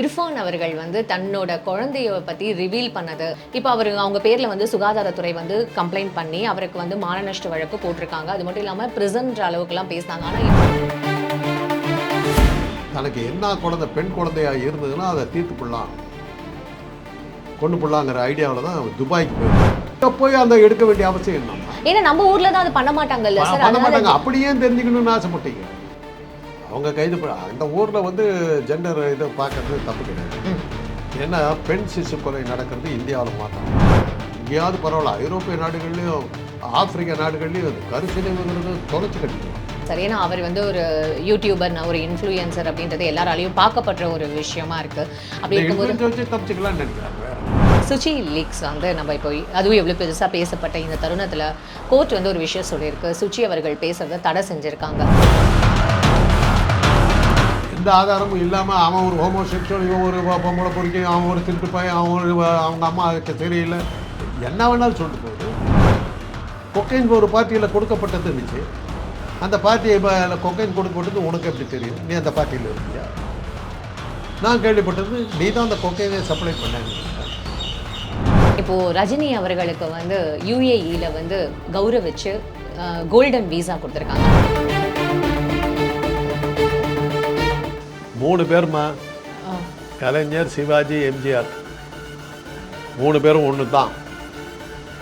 இர்ஃபான் அவர்கள் வந்து தன்னோட குழந்தைய பற்றி ரிவீல் பண்ணது. இப்போ அவர் அவங்க பேரில் வந்து சுகாதாரத்துறை வந்து கம்ப்ளைண்ட் பண்ணி அவருக்கு வந்து மானநஷ்ட வழக்கு போட்டிருக்காங்க. அது மட்டும் இல்லாமல் ப்ரிசன்ட் அளவுக்குலாம் பேசினாங்க. ஆனால் தனக்கு என்ன குழந்தை பெண் குழந்தையா இருந்ததுன்னா அதை தீர்த்து கொள்ளலாம். கொண்டு போடலாங்கிற ஐடியாவில் தான் துபாய்க்கு போயிருக்கேன் போய் அந்த எடுக்க வேண்டிய அவசியம் என்னம்மா ஏன்னா நம்ம ஊர்ல தான் அது பண்ண மாட்டாங்கல்ல சார். பண்ண மாட்டாங்க. அப்படியே தெரிஞ்சுக்கணும்னு ஆசைப்பட்டீங்க. அவங்க கைது பண்ண அந்த ஊரில் வந்து ஜெண்டர் இதை பார்க்கறது தப்பு கிடையாது. ஏன்னா பெண் சிசு கொலை நடக்கிறது இந்தியாவில் மாற்றம் எங்கேயாவது பரவாயில்ல ஐரோப்பிய நாடுகள்லையும் ஆப்பிரிக்க நாடுகள்லையும் கருச்சிதைவுங்கிறது தொலைச்சு கட்டிக்கலாம் சரி ஏன்னா அவர் வந்து ஒரு யூடியூபர் ஒரு இன்ஃப்ளூயன்சர் அப்படின்றது எல்லாராலையும் பார்க்கப்படுற ஒரு விஷயமா இருக்கு. அப்படி இருக்கும்போது தப்பிச்சுக்கலாம்னு நினைக்கிறாங்க சுச்சி லீக்ஸ் வந்து நம்ம இப்போ அதுவும் எவ்வளோ பெருசாக பேசப்பட்ட இந்த தருணத்தில் கோர்ட் வந்து ஒரு விஷயம் சொல்லியிருக்கு. சுச்சி அவர்கள் பேசுறதை தடை செஞ்சுருக்காங்க. எந்த ஆதாரமும் இல்லாமல் அவன் ஒரு ஹோமோசெக்சுவல் இவன் ஒரு பொம்பளை பொறுக்கி அவன் ஒரு திருட்டு பையன் அவன் ஒரு அவங்க அம்மா சரியில்லை என்ன வேணாலும் சொல்லிட்டு போகுது. கொக்கைன் ஒரு பார்ட்டியில் கொடுக்கப்பட்டது இருந்துச்சு. அந்த பார்ட்டியை இப்போ கொக்கைன் கொடுக்கப்பட்டது உனக்கு எப்படி தெரியும்? நீ அந்த பார்ட்டியில் இருக்கியா? நான் கேள்விப்பட்டது நீ தான் அந்த கொக்கைனை சப்ளை பண்ணேன்னு இப்போது ரஜினி அவர்களுக்கு வந்து யூஏஇயில் வந்து கௌரவிச்சு கோல்டன் வீசா கொடுத்துருக்காங்க. மூணு பேருமா? கலைஞர் சிவாஜி எம்ஜிஆர். மூணு பேரும் ஒன்று தான்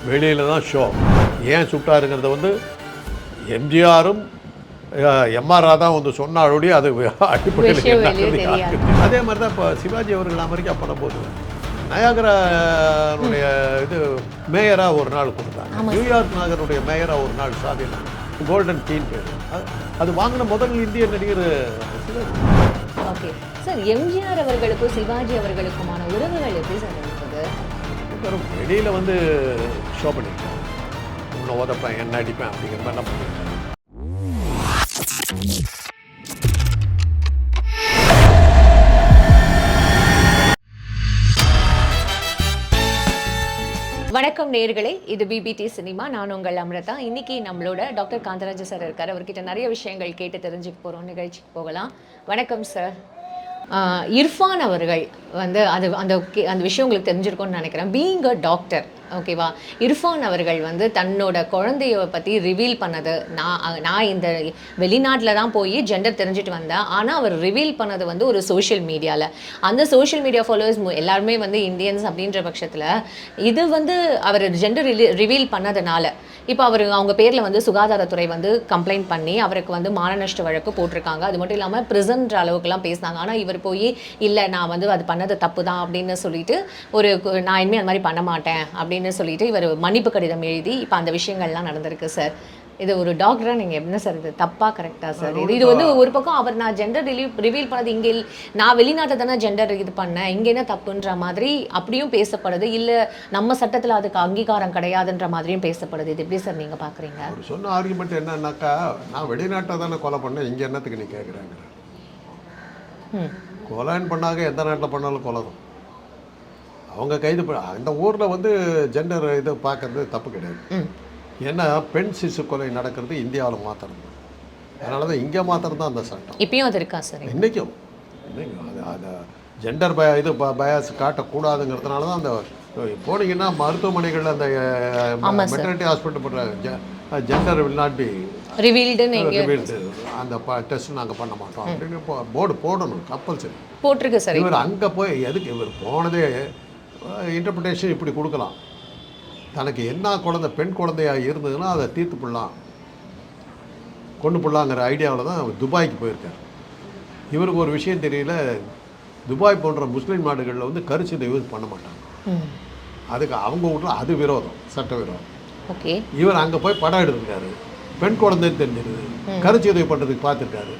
வெளியில் தான் ஷோ ஏன் சுட்டாருங்கிறத வந்து எம்ஜிஆரும் எம்ஆர் ராதா வந்து சொன்னாலோடி அது அடிப்படையில். அதே மாதிரி தான் இப்போ சிவாஜி அவர்கள் அமெரிக்கா பண்ணும்போது நயாகரானுடைய இது மேயராக ஒரு நாள் கொடுத்தாங்க. நியூயார்க் நகருடைய மேயராக ஒரு நாள் சாதினா. கோல்டன் டீன் பேர். அது- அது வாங்கின முதல் இந்திய நடிகர் சிவாஜி. ஓகே. சார் எம்ஜிஆர் அவர்களுக்கும் சிவாஜி அவர்களுக்குமான உறவுகள் எப்படி சார் இருக்குது? வெறும் வெளியில் வந்து ஷோ பண்ணிருக்கேன். உன்னை உதப்பேன் என்ன அடிப்பேன் அப்படிங்கிற மாதிரிலாம் பண்ணிருக்கேன். வணக்கம் நேர்களே இது பிபிடி சினிமா நான் உங்கள் அமிர்தா. இன்றைக்கி நம்மளோட டாக்டர் காந்தராஜ சார் இருக்கார். அவர்கிட்ட நிறைய விஷயங்கள் கேட்டு தெரிஞ்சுக்க போகிறோம் நிகழ்ச்சிக்கு போகலாம். வணக்கம் சார். இர்ஃபான் அவர்கள் வந்து அது அந்த அந்த விஷயம் உங்களுக்கு தெரிஞ்சிருக்கும்னு நினைக்கிறேன். பீயிங் அ டாக்டர் ஓகேவா இர்ஃபான் அவர்கள் வந்து தன்னோட குழந்தைய பற்றி ரிவீல் பண்ணது. நான் நான் இந்த வெளிநாட்டில் தான் போய் ஜெண்டர் தெரிஞ்சுட்டு வந்தேன். ஆனால் அவர் ரிவீல் பண்ணது வந்து ஒரு சோஷியல் மீடியாவில் அந்த சோஷியல் மீடியா ஃபாலோவர்ஸ் எல்லாருமே வந்து இந்தியன்ஸ் அப்படின்ற பட்சத்தில் இது வந்து அவர் ஜெண்டர் ரிவீல் பண்ணதுனால. இப்போ அவர் அவங்க பேரில் வந்து சுகாதாரத்துறை வந்து கம்ப்ளைண்ட் பண்ணி அவருக்கு வந்து மானநஷ்ட வழக்கு போட்டிருக்காங்க. அது மட்டும் இல்லாமல் ப்ரிசன்ற அளவுக்குலாம் பேசினாங்க. ஆனால் இவர் போய் இல்லை நான் வந்து அது பண்ணது தப்பு தான் அப்படின்னு சொல்லிட்டு ஒரு நான் இனிமேல் அந்த மாதிரி பண்ண மாட்டேன் அப்படின்னு சொல்லிட்டு இவர் மன்னிப்பு கடிதம் எழுதி இப்போ அந்த விஷயங்கள்லாம் நடந்திருக்கு சார் இது ஒரு டாக்டராக நீங்கள் என்ன சார் இது தப்பா கரெக்டா சார் இது இது வந்து ஒரு பக்கம் அவர் நான் ஜெண்டர் ரிலீவ் ரிவீல் பண்ணது இங்கே நான் வெளிநாட்டை தானே ஜெண்டர் இது பண்ணேன் இங்கே என்ன தப்புன்ற மாதிரி அப்படியும் பேசப்படுது. இல்லை நம்ம சட்டத்தில் அதுக்கு அங்கீகாரம் கிடையாதுன்ற மாதிரியும் பேசப்படுது. இது எப்படி சார் நீங்கள் பார்க்குறீங்க சொன்ன ஆர்குமெண்ட் என்னன்னாக்கா நான் வெளிநாட்டை தானே கொலை பண்ணேன் இங்கே என்னத்துக்கு நீ கேட்குறாங்க ம். கொலைன்னு பண்ணாங்க எந்த நாட்டில் பண்ணாலும் கொலை தான். அவங்க கைது பண்ண அந்த ஊரில் வந்து ஜெண்டர் இதை பார்க்கறது தப்பு கிடையாது. ஏன்னா பெண் சிசு கொலை நடக்கிறது இந்தியாவில் மாத்திரம் தான் அதனால தான் இங்கே மாத்திரம் தான் அந்த சட்டம். இப்பயும் அது இருக்கா சார்? இன்றைக்கும் இன்னைக்கும். அது அது ஜெண்டர் பய இது பயாஸ் காட்டக்கூடாதுங்கிறதுனால தான் அந்த போனீங்கன்னா மருத்துவமனைகளில் அந்த. மெட்டர்னிட்டி ஹாஸ்பிட்டல் பண்ணுற ஜெண்டர் வில் நாட் பி எங்கே அந்த டெஸ்ட் நாங்கள் பண்ண மாட்டோம். அப்படின்னு போர்டு போடணும் கம்பல்சரி போட்டிருக்கு சார் இவர் அங்கே போய் எதுக்கு இவர் போனதே இன்டர்பிரிட்டேஷன் இப்படி கொடுக்கலாம். தனக்கு என்ன குழந்தை பெண் குழந்தையா இருந்ததுன்னா அதை தீர்த்து போடலாம் கொண்டு போடலாங்கிற ஐடியாவில் தான் துபாய்க்கு போயிருக்கார். இவருக்கு ஒரு விஷயம் தெரியல துபாய் போன்ற முஸ்லீம் நாடுகளில் வந்து கருச்சிதைவு பண்ண மாட்டாங்க. அதுக்கு அவங்க வீட்டில் அது விரோதம் சட்ட விரோதம். ஓகே. இவர் அங்கே போய் படம் எடுத்திருக்காரு. பெண் குழந்தைன்னு தெரிஞ்சிருது கருச்சிதைவு பண்ணுறதுக்கு பார்த்துருக்காரு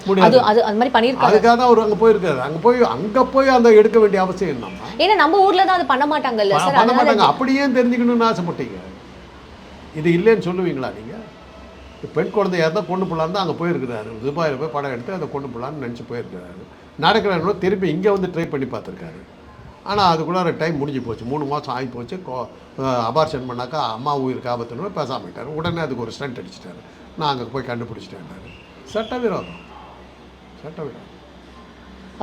அது முடியாது. அது அந்த மாதிரி பண்ணியிருக்காரு அதுக்காக தான் அவர் அங்கே போயிருக்காரு. அங்கே போய் அங்கே போய் அந்த எடுக்க வேண்டிய அவசியம் என்னம்மா ஏன்னா நம்ம ஊர்ல தான் அது பண்ண மாட்டாங்கல்ல சார். பண்ண மாட்டாங்க. அப்படியே தெரிஞ்சுக்கணும்னு ஆசைப்பட்டீங்க. இது இல்லைன்னு சொல்லுவீங்களா நீங்கள் பெண் குழந்தையா இருந்தால் கொண்டு போகலான்னு தான் அங்கே போயிருக்கிறாரு. துபாயில் போய் படம் எடுத்து அதை கொண்டு போகலான்னு நினச்சி போயிருக்கிறாரு. நடக்கிறாரு திருப்பி இங்கே வந்து ட்ரை பண்ணி பார்த்துருக்காரு. ஆனால் அதுக்குள்ளார டைம் முடிஞ்சு போச்சு. மூணு மாதம் ஆகி போச்சு. அபார்ஷன் பண்ணாக்கா அம்மா உயிருக்கு ஆபத்துன்னு பேசாம விட்டார். உடனே அதுக்கு ஒரு ஸ்டண்ட் அடிச்சிட்டாரு. நான் அங்கே போய் கண்டுபிடிச்சிட்டேன் சட்டவிரோதம் சட்டவிரோதம்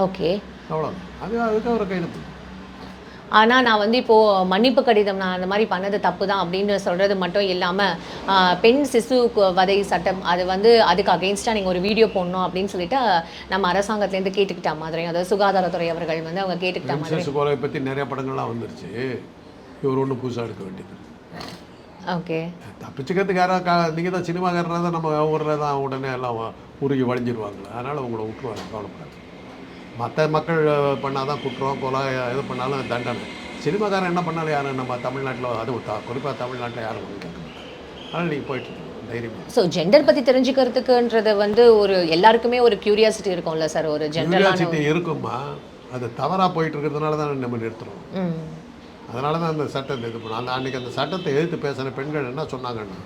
ஓகே அவ்வளோதான் அது அதுக்கு அவரை கைது பண்ணு ஆனா நான் வந்து இப்போ மன்னிப்பு கடிதம் நான் அந்த மாதிரி பண்ணது தப்பு தான் அப்படின்னு சொல்றது மட்டும் இல்லாம ஆஹ், பெண் சிசு வதை சட்டம் அது வந்து அதுக்கு அகெயின்ஸ்டா நீங்க ஒரு வீடியோ போடணும் அப்படின்னு சொல்லிட்டு நம்ம அரசாங்கத்திலேருந்து கேட்டுக்கிட்ட மாதிரி அதாவது சுகாதாரத்துறை அவர்கள் வந்து அவங்க கேட்டுக்கிட்ட மாதிரி பற்றி நிறைய படங்கள்லாம் வந்துருச்சு. இவர் ஒன்றும் புதுசாக எடுக்க வேண்டியது ஓகே. தப்பிச்சுக்கிறதுக்கு யாராவது நீங்கள் தான் சினிமாக்காரனாக தான் நம்ம ஊரில் தான் உடனே எல்லாம் உருகி வழிஞ்சிருவாங்களே. அதனால் உங்களை விட்டுருவாங்க கவலைப்படாது மற்ற மக்கள் பண்ணால் தான் குற்றம் கொலை எது பண்ணாலும் தண்டனை. சினிமாக்காரன் என்ன பண்ணாலும் யாரும் நம்ம தமிழ்நாட்டில் அதுவும் த குறிப்பாக தமிழ்நாட்டில் யாரும் கேட்க மாட்டாங்க. அதனால் நீங்கள் போயிட்டு ஸோ ஜெண்டர் பத்தி தெரிஞ்சுக்கிறதுக்குன்றது வந்து ஒரு எல்லாருக்குமே ஒரு கியூரியாசிட்டி இருக்கும்ல சார் ஒரு யூனிவர்சிட்டி இருக்குமா அது தவறாக போயிட்டு இருக்கிறதுனால தான் நம்ம நிறுத்துறோம். அதனால தான் அந்த சட்டத்தை இது பண்ணோம். அந்த அன்றைக்கி அந்த சட்டத்தை எதிர்த்து பேசின பெண்கள் என்ன சொன்னாங்கன்னா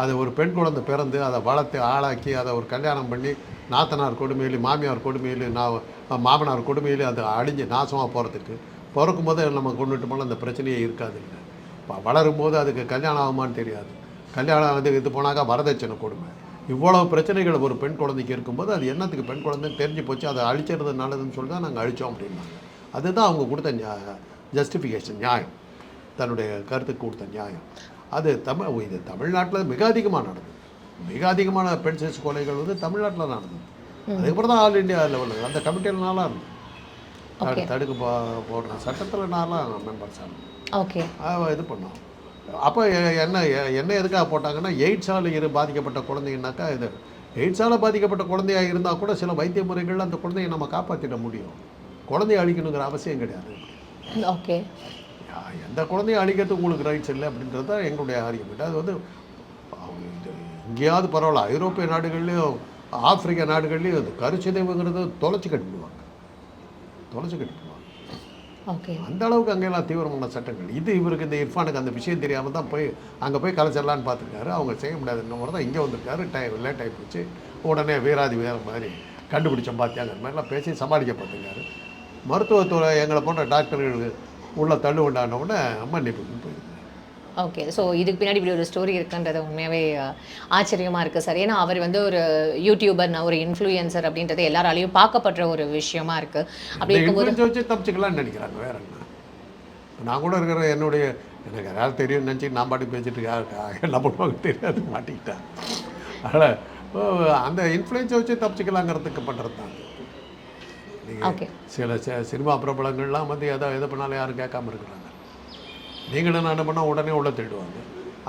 அது ஒரு பெண் குழந்தை பிறந்து அதை வளர்த்து ஆளாக்கி அதை ஒரு கல்யாணம் பண்ணி நாத்தனார் கொடுமையில மாமியார் கொடுமையில நான் மாமனார் கொடுமையில அது அழிஞ்சு நாசமாக போகிறதுக்கு பிறக்கும் போது நம்ம கொண்டுட்டு போனால் அந்த பிரச்சனையே இருக்காது இல்லை. வளரும் போது அதுக்கு கல்யாணம் ஆகுமான்னு தெரியாது. கல்யாணம் வந்து இது போனாக்கா வரதட்சணை கொடுமை. இவ்வளவு பிரச்சனைகள் ஒரு பெண் குழந்தைக்கு இருக்கும்போது அது என்னத்துக்கு பெண் குழந்தைன்னு தெரிஞ்சு போச்சு அதை அழிச்சிறது நல்லதுன்னு சொல்லி தான் நாங்கள் அழித்தோம் அப்படின்னாங்க. அதுதான் அவங்க கொடுத்த ஜஸ்டிஃபிகேஷன் நியாயம். தன்னுடைய கருத்துக்கு கொடுத்த நியாயம். அது தமிழ் இது தமிழ்நாட்டில் மிக அதிகமாக நடந்தது. மிக அதிகமான பெண் சிசு கொலைகள் வந்து தமிழ்நாட்டில் நடந்தது. அதுக்கப்புறம் தான் ஆல் இந்தியா லெவலில் அந்த கமிட்டியில் நாளாக இருந்தது. தடுக்கு போ போடுற சட்டத்தில் நாளாக மெம்பர்ஸ் ஓகே இது பண்ணோம். அப்போ என்ன என்ன எதுக்காக போட்டாங்கன்னா எய்ட்ஸால் இரு பாதிக்கப்பட்ட குழந்தைங்கனாக்கா இது எய்ட்ஸால் பாதிக்கப்பட்ட குழந்தையாக இருந்தால் கூட சில வைத்திய முறைகளில் அந்த குழந்தையை நம்ம காப்பாற்றிட முடியும். குழந்தைய அழிக்கணுங்கிற அவசியம் கிடையாது. ஓகே எந்த குழந்தையும் அழிக்கிறதுக்கு உங்களுக்கு ரைட்ஸ் இல்லை அப்படின்றது தான் எங்களுடைய ஆர்குமெண்ட் அது வந்து எங்கேயாவது பரவாயில்ல ஐரோப்பிய நாடுகள்லேயும் ஆப்பிரிக்க நாடுகள்லேயும் அது கருச்சிதைவுங்கிறது தொலைச்சி கட்டிடுவாங்க. தொலைச்சி கட்டிடுவாங்க. ஓகே. அந்த அளவுக்கு அங்கெல்லாம் தீவிரமான சட்டங்கள். இது இவருக்கு இந்த இர்ஃபானுக்கு அந்த விஷயம் தெரியாமல் தான் போய் அங்கே போய் கலைச்சிடலான்னு பார்த்துருக்காரு. அவங்க செய்ய முடியாதுன்ற மாதிரி தான் இங்கே வந்திருக்காரு டைம் லேட் ஆகி போச்சு. உடனே வீராதி வேற மாதிரி கண்டுபிடிச்ச பார்த்தியாங்க அந்த மாதிரிலாம் பேசி சமாளிக்க பார்த்துருக்காரு மருத்துவத்துறை எங்களை போன்ற டாக்டர்கள் உள்ள தள்ளு உண்டான உடனே மன்னிப்புன்னு போயிருக்காரு ஓகே ஸோ இதுக்கு பின்னாடி இப்படி ஒரு ஸ்டோரி இருக்குன்றது உண்மையாகவே அஹ், ஆச்சரியமா இருக்கு சார். ஏன்னா அவர் வந்து ஒரு யூடியூபர் ஒரு இன்ஃப்ளூயன்சர் அப்படின்றது எல்லாராலையும் பார்க்கப்படுற ஒரு விஷயமா இருக்கு. அப்படி இருக்கும்போது வச்சு தப்பிச்சுக்கலாம்னு நினைக்கிறாங்க வேற என்ன? நான் கூட இருக்கிற என்னுடைய எனக்கு யாராவது தெரியும்னு நினச்சி நான் பாட்டு பேசிட்டு யாருக்கா என்ன பண்ணுவாங்க தெரியாது மாட்டிக்கிட்டேன் அதனால் அந்த இன்ஃப்ளூயன்ஸை வச்சு தப்பிச்சுக்கலாங்கிறதுக்கு பண்ணுறது தான் ஓகே சில சினிமா பிரபலங்கள்லாம் வந்து எதை எதை பண்ணாலும் யாரும் கேட்காம இருக்கிறாங்க. நீங்களும் நான் பண்ணால் உடனே உள்ள தேடுவாங்க.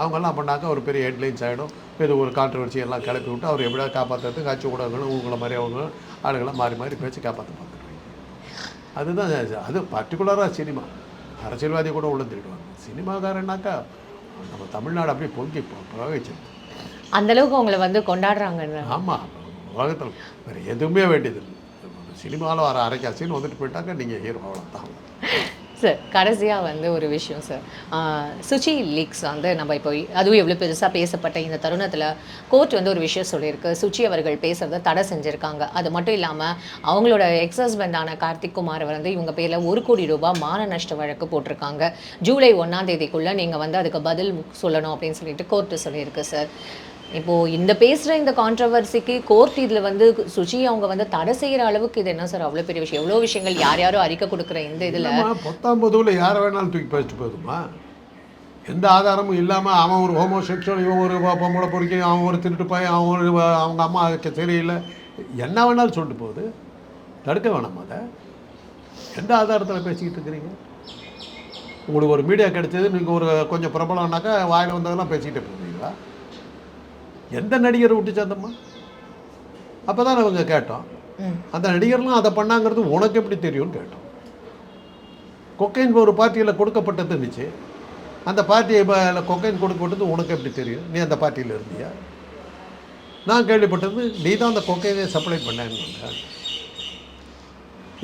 அவங்கெல்லாம் பண்ணாக்க ஒரு பெரிய ஹெட்லைன்ஸ் ஆகிடும் இது ஒரு கான்ட்ரவர்சி எல்லாம் கிளப்பி விட்டு அவர் எப்படியா காப்பாற்றுறதுக்கு கட்சி ஊடகங்களும் உங்களை மாதிரி அவங்க ஆளுங்களாம் மாறி மாறி பேச்சு காப்பாற்ற பார்த்துருவாங்க அதுதான் அது பர்டிகுலராக சினிமா. அரசியல்வாதி கூட உள்ள தேடுவாங்க. சினிமாக்காரனாக்கா நம்ம தமிழ்நாடு அப்படியே பொங்கி பிரவகிச்சிருக்கு அந்த அளவுக்கு உங்களை வந்து கொண்டாடுறாங்கன்னு. ஆமாம் உலகத்தில் வேறு எதுவுமே வேண்டியதில்லை. சினிமாவில் வர அரைக்கா சீன் வந்துட்டு போயிட்டாங்க. நீங்கள் ஹீரோ அவ்வளோதான் சார் கடைசியாக வந்து ஒரு விஷயம் சார். சுச்சி லீக்ஸ் வந்து நம்ம இப்போ அதுவும் எவ்வளோ பெருசாக பேசப்பட்ட இந்த தருணத்தில் கோர்ட் வந்து ஒரு விஷயம் சொல்லியிருக்கு. சுச்சி அவர்கள் பேசுகிறத தடை செஞ்சுருக்காங்க. அது மட்டும் இல்லாமல் அவங்களோட எக்ஸ் ஹஸ்பண்டான கார்த்திக் குமார் வந்து இவங்க பேரில் ஒரு கோடி ரூபாய் மான நஷ்ட வழக்கு போட்டிருக்காங்க. ஜூலை ஒன்றாம் தேதிக்குள்ளே நீங்கள் வந்து அதுக்கு பதில் சொல்லணும் அப்படின்னு சொல்லிட்டு கோர்ட்டு சொல்லியிருக்கு சார். இப்போது இந்த பேசுகிற இந்த கான்ட்ரவர்சிக்கு கோர்ட் இதில் வந்து சுஜி அவங்க வந்து தடை செய்கிற அளவுக்கு இது என்ன சார் அவ்வளோ பெரிய விஷயம். எவ்வளோ விஷயங்கள் யார் யாரோ அறிக்கை கொடுக்குற இந்த இதில்? பத்தாம் பத்தொம்பதுல யாரை வேணாலும் தூக்கி பேசிட்டு போகுதுமா எந்த ஆதாரமும் இல்லாமல் அவன் ஒரு ஹோமோசெக்சுவல் இவன் ஒரு பொம்பளை பொறுக்கி அவன் ஒரு திருட்டு பையன் அவன் ஒரு அவங்க அம்மா அதுக்கு சரியில்லை. என்ன வேணாலும் சொல்லிட்டு போகுது. தடுக்க வேணாம் அதை? எந்த ஆதாரத்தில் பேசிக்கிட்டு இருக்கிறீங்க? உங்களுக்கு ஒரு மீடியா கிடைச்சது நீங்கள் ஒரு கொஞ்சம் பிரபலம்னாக்கா வாயில் வந்ததெல்லாம் பேசிக்கிட்டு போகிறீங்களா எந்த நடிகரை விட்டு சேர்ந்தம்மா? அப்போ தான் அவங்க கேட்டோம். அந்த நடிகர்லாம் அதை பண்ணாங்கிறது உனக்கு எப்படி தெரியும்னு கேட்டோம். கொக்கைன் ஒரு பார்ட்டியில் கொடுக்கப்பட்டது இருந்துச்சு. அந்த பார்ட்டி கொக்கைன் கொடுக்கப்பட்டது உனக்கு எப்படி தெரியும்? நீ அந்த பார்ட்டியில் இருந்தியா? நான் கேள்விப்பட்டது நீ தான் அந்த கொக்கைனை சப்ளை பண்ணேன்னு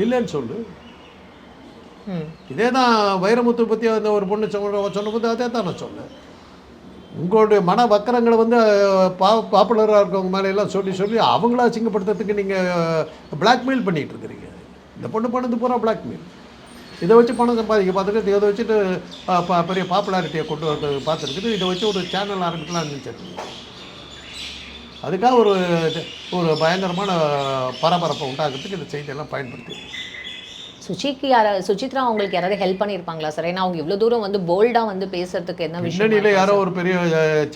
இல்லைன்னு சொல்லு. இதே தான் வைரமுத்து பற்றி அந்த ஒரு பொண்ணு சொன்ன சொன்னபோது அதே தான் நான் சொன்னேன். உங்களுடைய மன வக்கரங்களை வந்து பா பாப்புலராக இருக்கவங்க மேலே எல்லாம் சொல்லி சொல்லி அவங்கள அசிங்கப்படுத்துறதுக்கு நீங்கள் பிளாக்மெயில் பண்ணிகிட்டு இருக்கிறீங்க. இந்த பொண்ணு பண்ணது பூரா பிளாக்மெயில் இதை வச்சு பணம் சம்பாதிக்க பார்த்துட்டு இதை வச்சுட்டு பெரிய பாப்புலாரிட்டியை கொண்டு வந்து பார்த்துருக்குது இதை வச்சு ஒரு சேனல் ஆரம்பிக்கலாம்னு நினச்சிருக்கீங்க. அதுக்காக ஒரு ஒரு பயங்கரமான பரபரப்பை உண்டாக்குறதுக்கு இந்த செய்தியெல்லாம் பயன்படுத்தி. சுச்சிக்கு யாரா சுசித்ரா அவங்களுக்கு யாராவது ஹெல்ப் பண்ணியிருப்பாங்களா சார் ஏன்னா அவங்க இவ்வளோ தூரம் வந்து போல்டாக வந்து பேசுறதுக்கு என்ன விஷயம் யாரோ ஒரு பெரிய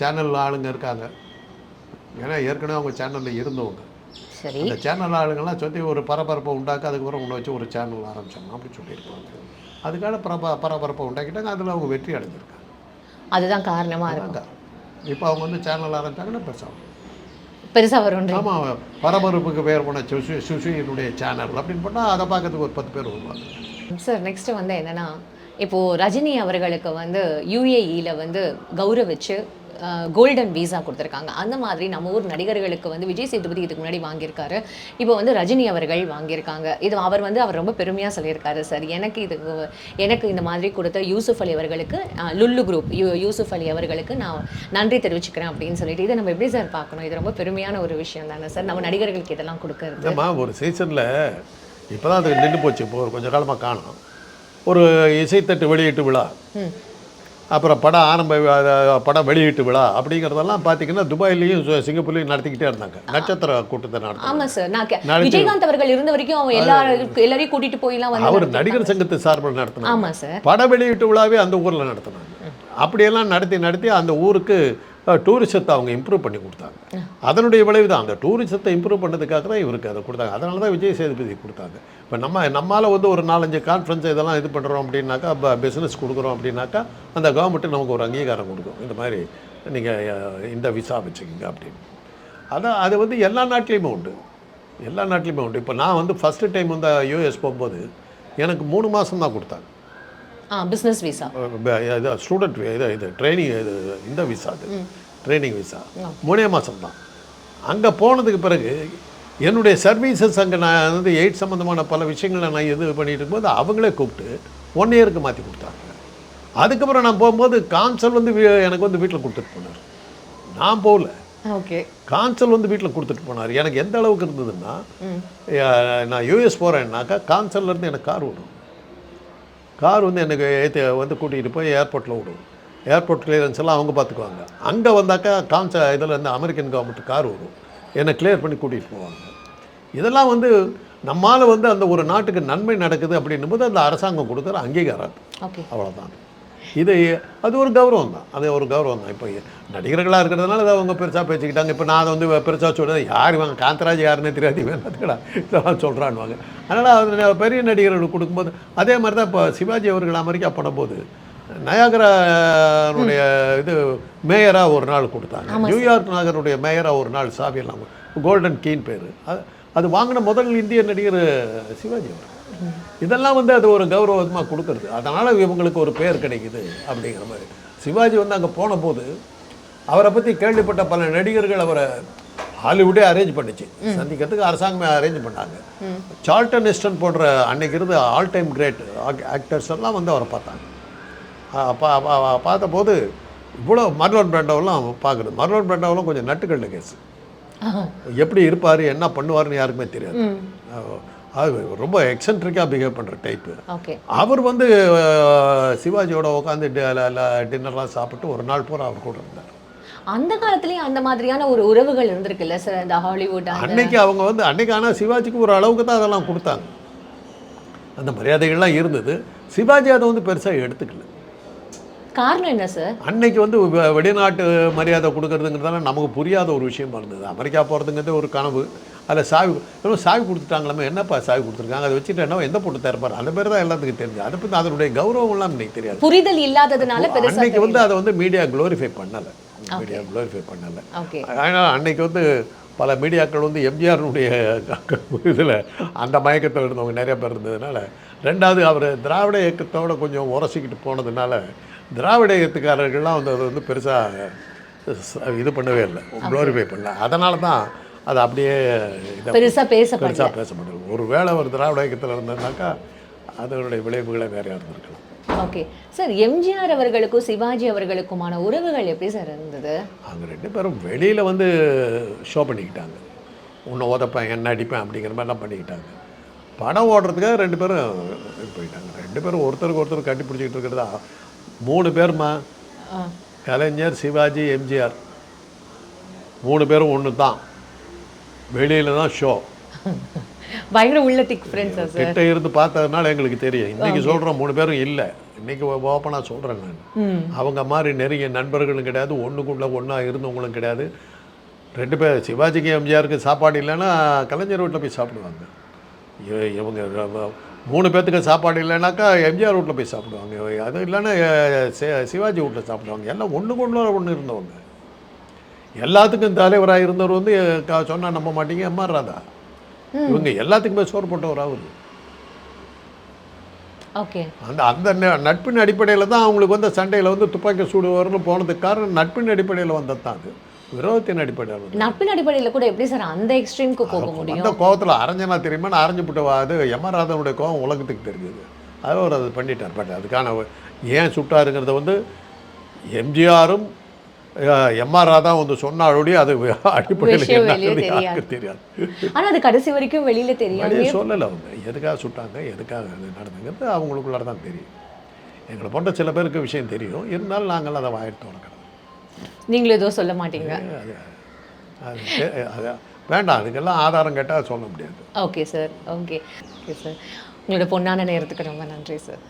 சேனல் ஆளுங்க இருக்காங்க. ஏன்னா ஏற்கனவே அவங்க சேனலில் இருந்தவங்க. சரி. அந்த சேனல் ஆளுங்கெல்லாம் சொல்லி ஒரு பரபரப்பை உண்டாக்க அதுக்கப்புறம் உன்னை வச்சு ஒரு சேனல் ஆரம்பிச்சாங்க அப்படி சொல்லியிருப்பாங்க. அதுக்கான பரப பரபரப்பை உண்டாக்கிட்டாங்க அதில் அவங்க வெற்றி அடைஞ்சிருக்காங்க. அதுதான் காரணமா இருக்கும். அதான் இப்போ அவங்க வந்து சேனல் ஆரம்பிச்சாங்கன்னா பெருசாகும் பெருசா வரும்ன்றீங்க. ஆமாம் பரபரப்புக்கு பேர் போன சுஷி சுஷியினுடைய சேனல் அப்படின்னு பண்ணால் அதை பார்க்கறதுக்கு ஒரு பத்து பேர் வருவாங்க. சார் நெக்ஸ்ட் வந்து என்னன்னா இப்போ ரஜினி அவர்களுக்கு வந்து யுஏஇல வந்து கௌரவிச்சு கோல்டன் வீசா கொடுத்துருக்காங்க. அந்த மாதிரி நம்ம ஊர் நடிகர்களுக்கு வந்து விஜய் சேதுபதி இதுக்கு முன்னாடி வாங்கியிருக்காரு. இப்போ வந்து ரஜினி அவர்கள் வாங்கியிருக்காங்க. இது அவர் வந்து அவர் ரொம்ப பெருமையாக சொல்லியிருக்காரு சார் எனக்கு இது எனக்கு இந்த மாதிரி கொடுத்த யூசுஃப் அலி அவர்களுக்கு லுல்லு குரூப் யூ யூசுஃப் அலி அவர்களுக்கு நான் நன்றி தெரிவிச்சுக்கிறேன் அப்படின்னு சொல்லிட்டு இதை நம்ம எப்படி சார் பார்க்கணும்? இது ரொம்ப பெருமையான ஒரு விஷயம் தானே சார்? நம்ம நடிகர்களுக்கு இதெல்லாம் கொடுக்கறது. ஒரு சீசனில் இப்போ தான் அது நின்று போச்சு இப்போ ஒரு கொஞ்ச காலமாக காணும். ஒரு இசைத்தட்டு வெளியீட்டு விழா. ம். அப்புறம் படம் ஆரம்ப படம் வெளியீட்டு விழா அப்படிங்கிறதெல்லாம் பார்த்தீங்கன்னா துபாயிலையும் சிங்கப்பூர்லையும் நடத்திக்கிட்டே இருந்தாங்க. நட்சத்திர கூட்டத்தை நடத்த ஆமா சார் நான் விஜயகாந்த் அவர்கள் இருந்த வரைக்கும் அவங்க எல்லாரும் எல்லாரையும் கூட்டிட்டு போயெல்லாம் அவர் நடிகர் சங்கத்து சார்பில் நடத்தினாங்க. ஆமா சார் பட வெளியீட்டு விழாவே அந்த ஊரில் நடத்தினாங்க. அப்படியெல்லாம் நடத்தி நடத்தி அந்த ஊருக்கு டூரிசத்தை அவங்க இம்ப்ரூவ் பண்ணி கொடுத்தாங்க. அதனுடைய விளைவு தான் அந்த டூரிசத்தை இம்ப்ரூவ் பண்ணதுக்காக தான் இவருக்கு அதை கொடுத்தாங்க. அதனால தான் விஜய் சேதுபதி கொடுத்தாங்க. இப்போ நம்ம நம்மால் வந்து ஒரு நாலஞ்சு கான்ஃபரன்ஸ் இதெல்லாம் இது பண்ணுறோம் அப்படின்னாக்கா பிஸ்னஸ் கொடுக்குறோம் அப்படின்னாக்கா அந்த கவர்மெண்ட்டு நமக்கு ஒரு அங்கீகாரம் கொடுக்கும். இந்த மாதிரி நீங்கள் இந்த விசா வச்சுக்கோங்க அப்படின்னு. அதான் அது வந்து எல்லா நாட்டிலையுமே உண்டு. எல்லா நாட்டிலையுமே உண்டு. இப்போ நான் வந்து ஃபஸ்ட்டு டைம் வந்து யூஎஸ் போகும்போது எனக்கு மூணு மாதம் தான் கொடுத்தாங்க. ஆ பிசினஸ் விசா இது ஸ்டூடெண்ட் இது இது ட்ரைனிங் இது இந்த விசா அது. ட்ரைனிங் விசா மூணே மாதம் தான். அங்கே போனதுக்கு பிறகு என்னுடைய சர்வீசஸ் அங்கே நான் வந்து எய்ட் சம்மந்தமான பல விஷயங்களை நான் இது பண்ணிட்டு இருக்கும்போது அவங்களே கூப்பிட்டு ஒன் இயருக்கு மாற்றி கொடுத்தாங்க. அதுக்கப்புறம் நான் போகும்போது கான்சல் வந்து எனக்கு வந்து வீட்டில் கொடுத்துட்டு போனார். நான் போகல. ஓகே. கான்சல் வந்து வீட்டில் கொடுத்துட்டு போனார். எனக்கு எந்த அளவுக்கு இருந்ததுன்னா நான் யூஎஸ் போகிறேன்னாக்கா கான்சல்லேருந்து எனக்கு கார் வரும் கார் வந்து எனக்கு ஏற்று வந்து கூட்டிகிட்டு போய் ஏர்போர்ட்டில் விடும் ஏர்போர்ட் கிளியரன்ஸ் எல்லாம் அவங்க பார்த்துக்குவாங்க. அங்கே வந்தாக்கா கான்ச இதில் இருந்து அமெரிக்கன் கவர்மெண்ட் கார் வரும் என்னை கிளியர் பண்ணி கூட்டிகிட்டு போவாங்க. இதெல்லாம் வந்து நம்மால் வந்து அந்த ஒரு நாட்டுக்கு நன்மை நடக்குது அப்படின்னும் போது அந்த அரசாங்கம் கொடுக்குற அங்கீகாரம் அவ்வளோதான் இது அது ஒரு கௌரவம் தான். அது ஒரு கௌரவம் தான். இப்போ நடிகர்களாக இருக்கிறதுனால அதை அவங்க பெருசாக பேசிக்கிட்டாங்க. இப்போ நான் அதை வந்து பெருசாக சொல்கிறது யார் இவங்க? காந்தராஜ் யாருன்னே தெரியாது. என்னத்துக்கடா இதெல்லாம் சொல்கிறான்வாங்க அதனால் அது பெரிய நடிகர்களுக்கு கொடுக்கும்போது அதே மாதிரி தான் இப்போ சிவாஜி அவர்கள் அமெரிக்கா பண்ணும்போது நயாகரானுடைய இது மேயராக ஒரு நாள் கொடுத்தாங்க. நியூயார்க் நகருடைய மேயராக ஒரு நாள் சாவியெல்லாம் கோல்டன் கீன் பேர். அது அது வாங்கின முதல் இந்திய நடிகர் சிவாஜி அவர். இதெல்லாம் வந்து அது ஒரு கௌரவமாக கொடுக்கறது. அதனால் இவங்களுக்கு ஒரு பேர் கிடைக்குது அப்படிங்கிற மாதிரி. சிவாஜி வந்து அங்கே போன போது அவரை பற்றி கேள்விப்பட்ட பல நடிகர்கள் அவரை ஹாலிவுட்டே அரேஞ்ச் பண்ணிச்சு. சந்திக்கிறதுக்கு அரசாங்கமே அரேஞ்ச் பண்ணாங்க. சார்ல்டன் எஸ்டன் போன்ற அன்னைக்கு இருந்த ஆல் டைம் கிரேட் ஆக்டர்ஸ் எல்லாம் வந்து அவரை பார்த்தாங்க. பார்த்தபோது இவ்வளோ மர்லோன் பிராண்டோவெல்லாம் பார்க்குறது மர்லோன் பிராண்டோவெல்லாம் கொஞ்சம் நட்டுக்கல்ல கேஸ் எப்படி இருப்பார் என்ன பண்ணுவார்னு யாருக்குமே தெரியாது. அது ரொம்ப எக்ஸென்ட்ரிக்காக பிஹேவ் பண்ணுற டைப்பு அவர் வந்து சிவாஜியோட உட்காந்து டின்னர்லாம் சாப்பிட்டு ஒரு நாள் பூரா அவர் கூட இருந்தார். அந்த காலத்துலயும் அந்த மாதிரியான ஒரு உறவுகள் இருந்திருக்குல்ல சார் இந்த ஹாலிவுட் அன்னைக்கு அவங்க வந்து அன்னைக்கு ஆனால் சிவாஜிக்கு ஒரு அளவுக்கு தான் அதெல்லாம் கொடுத்தாங்க. அந்த மரியாதைகள்லாம் இருந்தது. சிவாஜி அதை வந்து பெருசாக எடுத்துக்கல. காரணம் என்ன சார் அன்னைக்கு வந்து வெளிநாட்டு மரியாதை கொடுக்கறதுங்கிறதால நமக்கு புரியாத ஒரு விஷயமா இருந்தது. அமெரிக்கா போகிறதுங்கிறது ஒரு கனவு. அதில் சாவி சாவி கொடுத்துட்டாங்களாமே என்னப்பா சாவி கொடுத்துருக்காங்க? அதை வச்சுட்டு என்ன எந்த போட்டு திறப்பார் அந்த பேர் தான் எல்லாத்துக்கும் தெரிஞ்சு. அதை பற்றி அதனுடைய கௌரவம்லாம் இன்னைக்கு தெரியாது. புரிதல் இல்லாததுனால அன்னைக்கு வந்து அதை வந்து மீடியா க்ளோரிஃபை பண்ணலை. மீடியா க்ளோரிஃபை பண்ணலை. ஆனால் அன்னைக்கு வந்து பல மீடியாக்கள் வந்து எம்ஜிஆருடைய இதில் அந்த மயக்கத்தில் இருந்தவங்க நிறைய பேர் இருந்ததுனால ரெண்டாவது அவர் திராவிட இயக்கத்தோட கொஞ்சம் உரசிக்கிட்டு போனதுனால திராவிட இயக்கத்துக்காரர்கள்லாம் வந்து அதை வந்து பெருசாக இது பண்ணவே இல்லை க்ளோரிஃபை பண்ணல. அதனால தான் அது அப்படியே இதை பெருசா பேசப்படல. பெருசாக பேசப்படுது ஒரு வேளை ஒரு திராவிட இயக்கத்தில் இருந்ததுனாக்கா அதனுடைய விளைவுகளை வேறையாக இருந்திருக்கலாம் ஓகே. சார் எம்ஜிஆர் அவர்களுக்கும் சிவாஜி அவர்களுக்குமான உறவுகள் எப்படி சார் இருந்தது? அவங்க ரெண்டு பேரும் வெளியில் வந்து ஷோ பண்ணிக்கிட்டாங்க. உன்னை உதப்பேன் என்ன அடிப்பேன் அப்படிங்கிற மாதிரிலாம் பண்ணிக்கிட்டாங்க. படம் ஓடுறதுக்காக ரெண்டு பேரும் போயிட்டாங்க. ரெண்டு பேரும் ஒருத்தருக்கு ஒருத்தர் கட்டி பிடிச்சிக்கிட்டு இருக்கிறதா மூணு பேருமா. கலைஞர் சிவாஜி எம்ஜிஆர். மூணு பேரும் ஒன்று தான் வெளியில் தான் ஷோ பயங்கர உள்ள திக் ஃப்ரெண்ட்ஸா கிட்ட இருந்து பார்த்ததுனால எங்களுக்கு தெரியும். இன்னைக்கு சொல்கிறோம் மூணு பேரும் இல்லை. இன்னைக்கு ஓப்பனாக சொல்கிறேன் நான். அவங்க மாதிரி நெருங்கிய நண்பர்களும் கிடையாது. ஒன்றுக்குள்ளே ஒன்றா இருந்தவங்களும் கிடையாது. ரெண்டு பேர் சிவாஜிக்கு எம்ஜிஆருக்கு சாப்பாடு இல்லைன்னா கலைஞர் வீட்டில் போய் சாப்பிடுவாங்க. இவங்க மூணு பேர்த்துக்கு சாப்பாடு இல்லைனாக்கா எம்ஜிஆர் வீட்டில் போய் சாப்பிடுவாங்க. அது இல்லைன்னா சிவாஜி வீட்டில் சாப்பிடுவாங்க. எல்லாம் ஒன்று ஒன்று இருந்தவங்க. எல்லாத்துக்கும் தலைவராக இருந்தவர் வந்து க- சொன்னா நம்ப மாட்டீங்க எம்ஆர் ராதா. இவங்க எல்லாத்துக்குமே சோறு போட்டவர் அவர். ஓகே. அந்த அந்த நட்பின் அடிப்படையில் தான் அவங்களுக்கு வந்து சண்டையில் வந்து துப்பாக்கி சூடுவார்னு போனதுக்கு காரணம் நட்பின் அடிப்படையில் வந்தது தான் அது. விரோதத்தின் அடிப்படையில். நட்பின் அடிப்படையில கூட எப்படி சார் அந்த எக்ஸ்ட்ரீம்க்கு போக முடியும் அந்த கோவத்தில் அரைஞ்சனா தெரியுமா? அரைஞ்சு விட்டு அது எமராதனுடைய கோவம் உலகத்துக்கு தெரிஞ்சது. அது அவர் அது பண்ணிட்டார். பட் அதுக்கான ஏன் சுட்டாருங்கிறத வந்து எம்ஜிஆரும் எம்ஆர் ராதா வந்து சொன்னாலுடைய அது அடிப்படையில் தெரியாது. யாருக்கும் தெரியாது. ஆனா அது கடைசி வரைக்கும் வெளியில தெரியாம சொல்லலை அவங்க. எதுக்காக சுட்டாங்க? எதுக்காக அது நடந்துங்கிறது அவங்களுக்குள்ளார தான் தெரியும். எங்களை போன்ற சில பேருக்கு விஷயம் தெரியும். இருந்தாலும் நாங்கள் அதை வாயிட்டு திறக்கிறது நீங்களும் எதுவும் சொல்ல மாட்டீங்க. அது வேண்டாம் அதுக்கெல்லாம் ஆதாரம் கேட்டால் சொல்ல முடியாது. Okay sir okay okay sir உங்களோட பொண்ணான நேரத்துக்கு ரொம்ப நன்றி சார்